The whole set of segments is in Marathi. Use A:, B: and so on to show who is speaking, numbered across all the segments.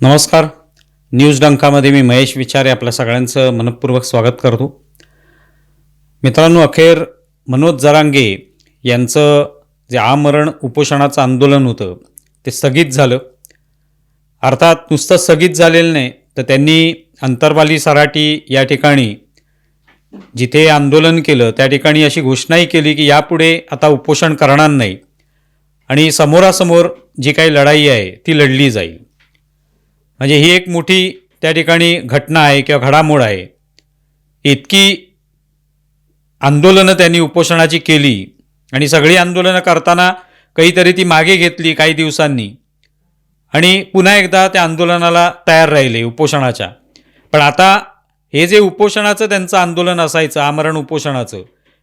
A: नमस्कार. न्यूज डंकामध्ये मी महेश विचारे आपल्या सगळ्यांचं मनपूर्वक स्वागत करतो. मित्रांनो अखेर मनोज जरांगे यांचं जे आमरण उपोषणाचं आंदोलन होतं ते स्थगित झालं. अर्थात नुसतं स्थगित झालेलं नाही तर त्यांनी अंतरवाली सराटी या ठिकाणी जिथे आंदोलन केलं त्या ठिकाणी अशी घोषणाही केली की यापुढे आता उपोषण करणार नाही. आणि समोरासमोर जी काही लढाई आहे ती लढली जाईल. म्हणजे ही एक मोठी त्या ठिकाणी घटना आहे किंवा घडामोड आहे. इतकी आंदोलनं त्यांनी उपोषणाची केली आणि सगळी आंदोलनं करताना काहीतरी ती मागे घेतली काही दिवसांनी. आणि पुन्हा एकदा त्या आंदोलनाला तयार राहिले उपोषणाच्या. पण आता हे जे उपोषणाचं त्यांचं आंदोलन असायचं आमरण उपोषणाचं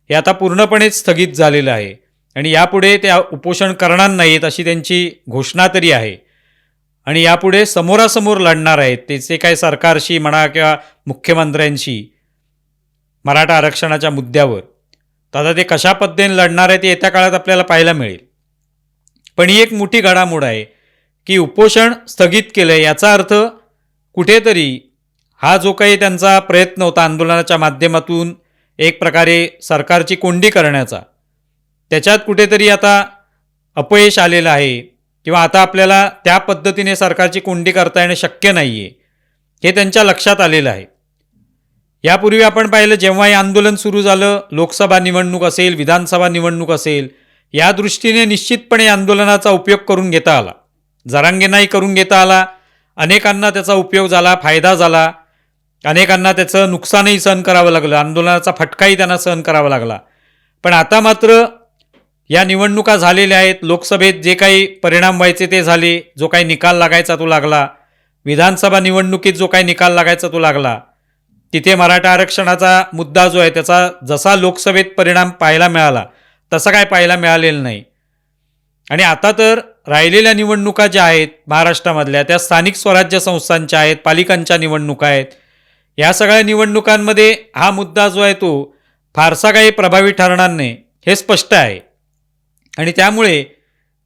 A: हे आता पूर्णपणेच स्थगित झालेलं आहे. आणि यापुढे त्या उपोषण करणार नाहीत अशी त्यांची घोषणा तरी आहे. आणि यापुढे समोरासमोर लढणार आहेत. त्याचे काय सरकारशी म्हणा किंवा मुख्यमंत्र्यांशी मराठा आरक्षणाच्या मुद्द्यावर. तर आता ते कशा पद्धतीने लढणार आहे ते येत्या काळात आपल्याला पाहायला मिळेल. पण ही एक मोठी घडामोड आहे की उपोषण स्थगित केलं आहे याचा अर्थ कुठेतरी हा जो काही त्यांचा प्रयत्न होता आंदोलनाच्या माध्यमातून एक प्रकारे सरकारची कोंडी करण्याचा त्याच्यात कुठेतरी आता अपयश आलेलं आहे. किंवा आता आपल्याला त्या पद्धतीने सरकारची कोंडी करता येणं शक्य नाही आहे हे त्यांच्या लक्षात आलेलं आहे. यापूर्वी आपण पाहिलं जेव्हा हे आंदोलन सुरू झालं लोकसभा निवडणूक असेल विधानसभा निवडणूक असेल या दृष्टीने निश्चितपणे आंदोलनाचा उपयोग करून घेता आला. जरांगेनाही करून घेता आला. अनेकांना त्याचा उपयोग झाला फायदा झाला. अनेकांना त्याचं नुकसानही सहन करावं लागलं. आंदोलनाचा फटकाही त्यांना सहन करावा लागला. पण आता मात्र या निवडणुका झालेल्या आहेत. लोकसभेत जे काही परिणाम व्हायचे ते झाले. जो काही निकाल लागायचा तो लागला. विधानसभा निवडणुकीत जो काही निकाल लागायचा तो लागला. तिथे मराठा आरक्षणाचा मुद्दा जो आहे त्याचा जसा लोकसभेत परिणाम पाहायला मिळाला तसा काय पाहायला मिळालेला नाही. आणि आता तर राहिलेल्या निवडणुका ज्या आहेत महाराष्ट्रामधल्या त्या स्थानिक स्वराज्य संस्थांच्या आहेत पालिकांच्या निवडणुका आहेत. या सगळ्या निवडणुकांमध्ये हा मुद्दा जो आहे तो फारसा काही प्रभावी ठरणार नाही हे स्पष्ट आहे. आणि त्यामुळे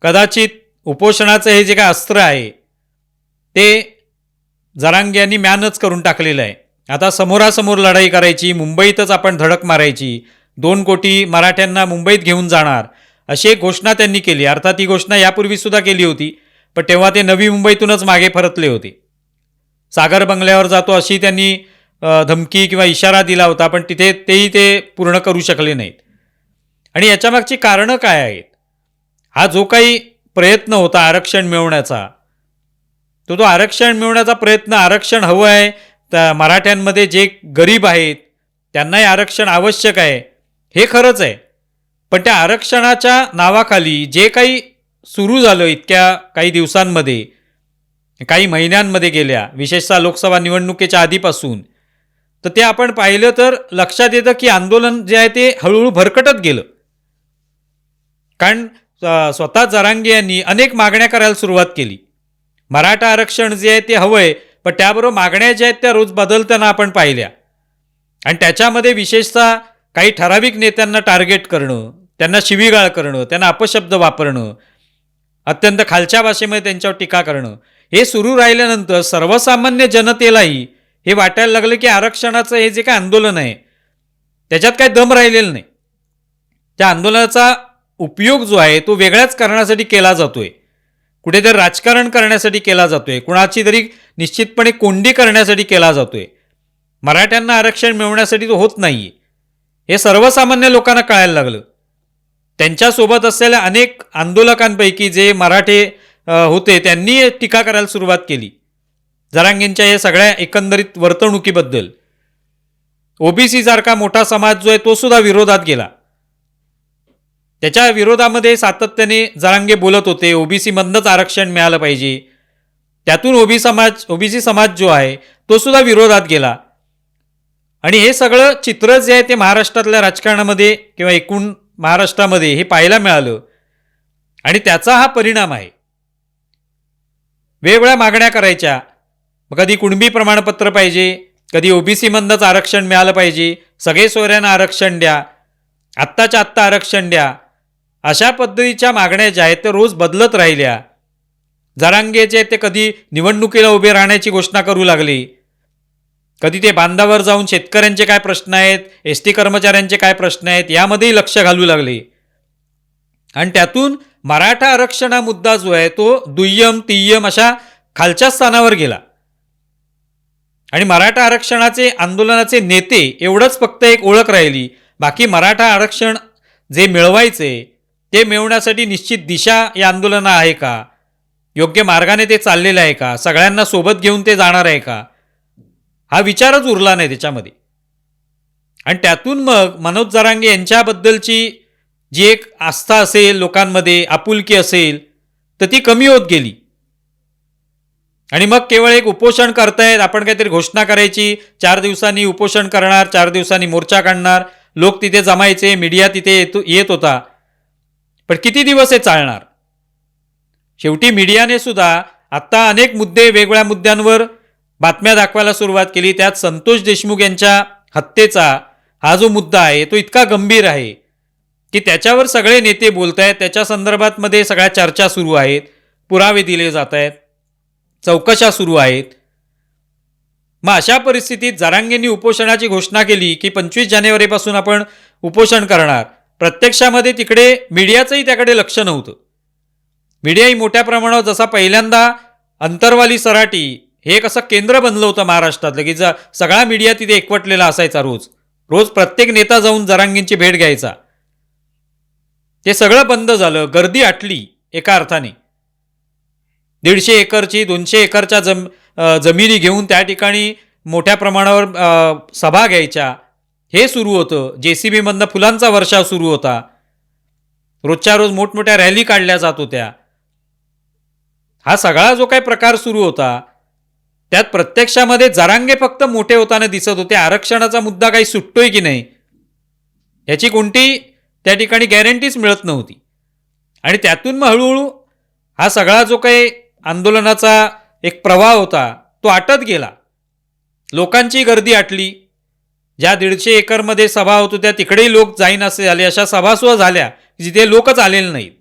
A: कदाचित उपोषणाचं हे जे काय अस्त्र आहे ते जरांग्यांनी मॅनच करून टाकलेलं आहे. आता समोरासमोर लढाई करायची मुंबईतच आपण धडक मारायची दोन कोटी मराठ्यांना मुंबईत घेऊन जाणार अशी एक घोषणा त्यांनी केली. अर्थात ही घोषणा यापूर्वीसुद्धा केली होती पण तेव्हा ते नवी मुंबईतूनच मागे परतले होते. सागर बंगल्यावर जातो अशी त्यांनी धमकी किंवा इशारा दिला होता पण तिथे तेही ते पूर्ण करू शकले नाहीत. आणि याच्यामागची कारणं काय आहेत? हा जो काही प्रयत्न होता आरक्षण मिळवण्याचा तो तो आरक्षण मिळवण्याचा प्रयत्न आरक्षण हवं आहे. त्या मराठ्यांमध्ये जे गरीब आहेत त्यांनाही आरक्षण आवश्यक आहे. हे खरंच आहे. पण त्या आरक्षणाच्या नावाखाली जे काही सुरू झालं इतक्या काही दिवसांमध्ये काही महिन्यांमध्ये गेल्या विशेषतः लोकसभा निवडणुकीच्या आधीपासून तर ते आपण पाहिलं तर लक्षात येतं की आंदोलन जे आहे ते हळूहळू भरकटत गेलं. कारण स्वतः जरांगे यांनी अनेक मागण्या करायला सुरुवात केली. मराठा आरक्षण जे आहे ते हवं आहे पण त्याबरोबर मागण्या ज्या आहेत त्या रोज बदलताना आपण पाहिल्या. आणि त्याच्यामध्ये विशेषतः काही ठराविक नेत्यांना टार्गेट करणं त्यांना शिवीगाळ करणं त्यांना अपशब्द वापरणं अत्यंत खालच्या भाषेमध्ये त्यांच्यावर टीका करणं हे सुरू राहिल्यानंतर सर्वसामान्य जनतेलाही हे वाटायला लागलं की आरक्षणाचं हे जे काय आंदोलन आहे त्याच्यात काय दम राहिलेलं नाही. त्या आंदोलनाचा उपयोग जो आहे तो वेगळ्याच कारणासाठी केला जातोय. कुठेतरी राजकारण करण्यासाठी केला जातोय. कुणाची तरी निश्चितपणे कोंडी करण्यासाठी केला जातोय. मराठ्यांना आरक्षण मिळवण्यासाठी तो होत नाही हे सर्वसामान्य लोकांना कळायला लागलं. त्यांच्यासोबत असलेल्या अनेक आंदोलकांपैकी जे मराठे होते त्यांनी टीका करायला सुरुवात केली. जरांगेंच्या या सगळ्या एकंदरीत वर्तणुकीबद्दल. ओबीसी सारखा मोठा समाज जो आहे तो सुद्धा विरोधात गेला. त्याच्या विरोधामध्ये सातत्याने जरांगे बोलत होते. ओबीसीमधनंच आरक्षण मिळालं पाहिजे. त्यातून ओबी समाज ओबीसी समाज जो आहे तो सुद्धा विरोधात गेला. आणि हे सगळं चित्र जे आहे ते महाराष्ट्रातल्या राजकारणामध्ये किंवा एकूण महाराष्ट्रामध्ये हे पाहायला मिळालं. आणि त्याचा हा परिणाम आहे. वेगवेगळ्या मागण्या करायच्या. कधी कुणबी प्रमाणपत्र पाहिजे कधी ओबीसीमधनंच आरक्षण मिळालं पाहिजे. सगळे सोयऱ्यांना आरक्षण द्या. आत्ताच्या आत्ता आरक्षण द्या. अशा पद्धतीच्या मागण्या ज्या आहेत त्या रोज बदलत राहिल्या. जरांगे जे ते कधी निवडणुकीला उभे राहण्याची घोषणा करू लागली. कधी ते बांधावर जाऊन शेतकऱ्यांचे काय प्रश्न आहेत एस टी कर्मचाऱ्यांचे काय प्रश्न आहेत यामध्येही लक्ष घालू लागले. आणि त्यातून मराठा आरक्षण हा मुद्दा जो आहे तो दुय्यम तिय्यम अशा खालच्या स्थानावर गेला. आणि मराठा आरक्षणाचे आंदोलनाचे नेते एवढंच फक्त एक ओळख राहिली. बाकी मराठा आरक्षण जे मिळवायचे ते मिळवण्यासाठी निश्चित दिशा या आंदोलना आहे का? योग्य मार्गाने ते चाललेलं आहे का? सगळ्यांना सोबत घेऊन ते जाणार आहे का? हा विचारच उरला नाही त्याच्यामध्ये. आणि त्यातून मग मनोज जरांगे यांच्याबद्दलची जी एक आस्था असेल लोकांमध्ये आपुलकी असेल तर ती कमी होत गेली. आणि मग केवळ एक उपोषण करतायत आपण काहीतरी घोषणा करायची चार दिवसांनी उपोषण करणार चार दिवसांनी मोर्चा काढणार लोक तिथे जमायचे मीडिया तिथे येतो येत होता. पण किती दिवस हे चालणार? शेवटी मीडियाने सुद्धा आत्ता अनेक मुद्दे वेगवेगळ्या मुद्द्यांवर बातम्या दाखवायला सुरुवात केली. त्यात संतोष देशमुख यांच्या हत्येचा हा जो मुद्दा आहे तो इतका गंभीर आहे की त्याच्यावर सगळे नेते बोलत आहेत त्याच्या संदर्भात मध्ये सगळ्या चर्चा सुरू आहेत. पुरावे दिले जात आहेत. चौकशा सुरू आहेत. मग अशा परिस्थितीत जरांगेंनी उपोषणाची घोषणा केली की पंचवीस जानेवारीपासून आपण उपोषण करणार. प्रत्यक्षामध्ये तिकडे मीडियाचंही त्याकडे लक्ष नव्हतं. मीडियाही मोठ्या प्रमाणावर जसा पहिल्यांदा अंतरवाली सराटी हे एक असं केंद्र बनलं होतं महाराष्ट्रातलं की ज सगळा मीडिया तिथे एकवटलेला असायचा रोज. रोज प्रत्येक नेता जाऊन जरांगींची भेट घ्यायचा. ते सगळं बंद झालं गर्दी आटली एका अर्थाने. दीडशे एकरची दोनशे एकरच्या जम जमिनी घेऊन त्या ठिकाणी मोठ्या प्रमाणावर सभा घ्यायच्या. हे सुरू होतं. जे सी बीमधनं फुलांचा वर्षाव सुरू होता. रोजच्या रोज मोठमोठ्या रॅली काढल्या जात होत्या. हा सगळा जो काही प्रकार सुरू होता त्यात प्रत्यक्षामध्ये जरांगे फक्त मोठे होताना दिसत होते. आरक्षणाचा मुद्दा काही सुटतोय की नाही याची कोणती त्या ठिकाणी गॅरंटीच मिळत नव्हती. आणि त्यातून मग हळूहळू हा सगळा जो काही आंदोलनाचा एक प्रवाह होता तो आटत गेला. लोकांची गर्दी आटली. ज्या दीडशे एकरमध्ये सभा होत होत्या तिकडेही लोक जाईन असे झाले अशा सभासुद्धा झाल्या जिथे लोकच आलेले नाहीत.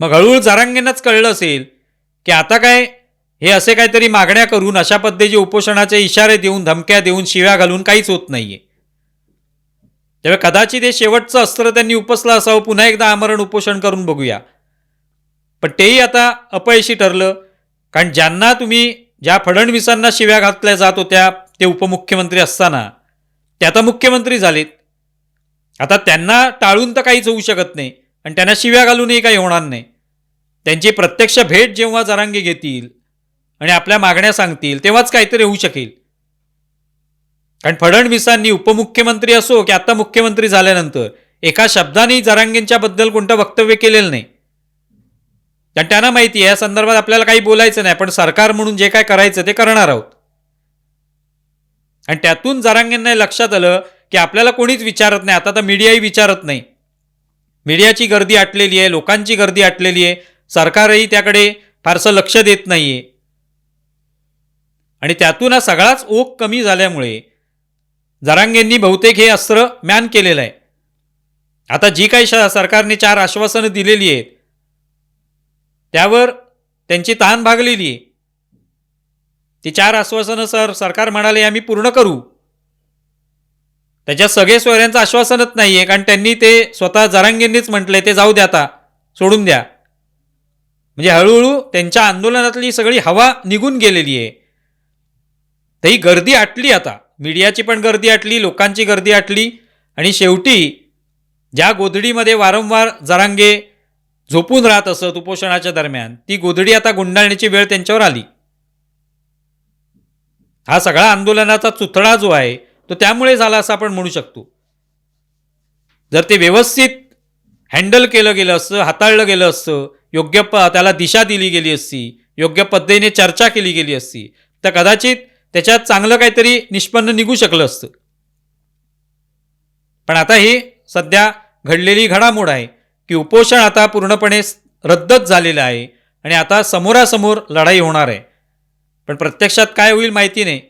A: मग हळूहळू जारांगेंनाच कळलं असेल की आता काय हे असे काहीतरी मागण्या करून अशा पद्धतीचे उपोषणाचे इशारे देऊन धमक्या देऊन शिव्या घालून काहीच होत नाहीये. त्यामुळे कदाचित हे शेवटचं अस्त्र त्यांनी उपसलं असावं पुन्हा एकदा आमरण उपोषण करून बघूया. पण तेही आता अपयशी ठरलं कारण ज्यांना तुम्ही ज्या फडणवीसांना शिव्या घातल्या जात होत्या ते उपमुख्यमंत्री असताना ते आता मुख्यमंत्री झालेत. आता त्यांना टाळून तर काहीच होऊ शकत नाही आणि त्यांना शिव्या घालूनही काही होणार नाही. त्यांची प्रत्यक्ष भेट जेव्हा जरांगे घेतील आणि आपल्या मागण्या सांगतील तेव्हाच काहीतरी होऊ शकेल. कारण फडणवीसांनी उपमुख्यमंत्री असो की आता मुख्यमंत्री झाल्यानंतर एका शब्दाने जरांगेंच्या बद्दल कोणतं वक्तव्य केलेलं नाही. कारण त्यांना माहिती आहे या संदर्भात आपल्याला काही बोलायचं नाही पण सरकार म्हणून जे काय करायचं ते करणार आहोत. आणि त्यातून जरांगेंना लक्षात आलं की आपल्याला कोणीच विचारत नाही. आता तर मीडियाही विचारत नाही. मीडियाची गर्दी आटलेली आहे लोकांची गर्दी आटलेली आहे. सरकारही त्याकडे फारसं लक्ष देत नाही आहे आणि त्यातून हा सगळाच ओघ कमी झाल्यामुळे जरांगेंनी बहुतेक हे अस्त्र मॅन केलेलं आहे. आता जी काही श- सरकारने चार आश्वासनं दिलेली आहेत त्यावर त्यांची तहान भागलेली आहे. ती चार आश्वासनं सर सरकार म्हणाले आम्ही पूर्ण करू. त्याच्या सगळे सोयऱ्यांचं आश्वासनच नाही आहे कारण त्यांनी ते स्वतः जरांगेंनीच म्हटलंय ते जाऊ द्या आता सोडून द्या. म्हणजे हळूहळू त्यांच्या आंदोलनातली सगळी हवा निघून गेलेली आहे. तर ही गर्दी आटली आता. मीडियाची पण गर्दी आटली लोकांची गर्दी आटली आणि शेवटी ज्या गोधडीमध्ये वारंवार जरांगे झोपून राहत असत उपोषणाच्या दरम्यान ती गोधडी आता गुंडाळण्याची वेळ त्यांच्यावर आली. हा सगळा आंदोलनाचा चुथडा जो आहे तो त्यामुळे झाला असं आपण म्हणू शकतो. जर ते व्यवस्थित हँडल केलं गेलं असतं हाताळलं गेलं असतं योग्य प त्याला दिशा दिली गेली असती योग्य पद्धतीने चर्चा केली गेली असती तर कदाचित त्याच्यात चांगलं काहीतरी निष्पन्न निघू शकलं असतं. पण आता ही सध्या घडलेली घडामोड आहे की उपोषण आता पूर्णपणे रद्दच झालेलं आहे आणि आता समोरासमोर लढाई होणार आहे. पण प्रत्यक्षात काय होईल माहिती नाही.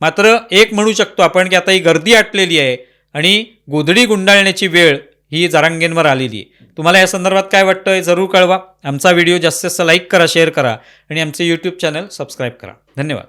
A: मात्र एक म्हणू शकतो आपण की आता ही गर्दी आटलेली आहे आणि गोधडी गुंडाळण्याची वेळ ही जारांगेंवर आलेली आहे. तुम्हाला या संदर्भात काय वाटतं हे जरूर कळवा. आमचा व्हिडिओ जास्तीत जास्त लाईक करा शेअर करा आणि आमचे यूट्यूब चॅनल सबस्क्राईब करा. धन्यवाद.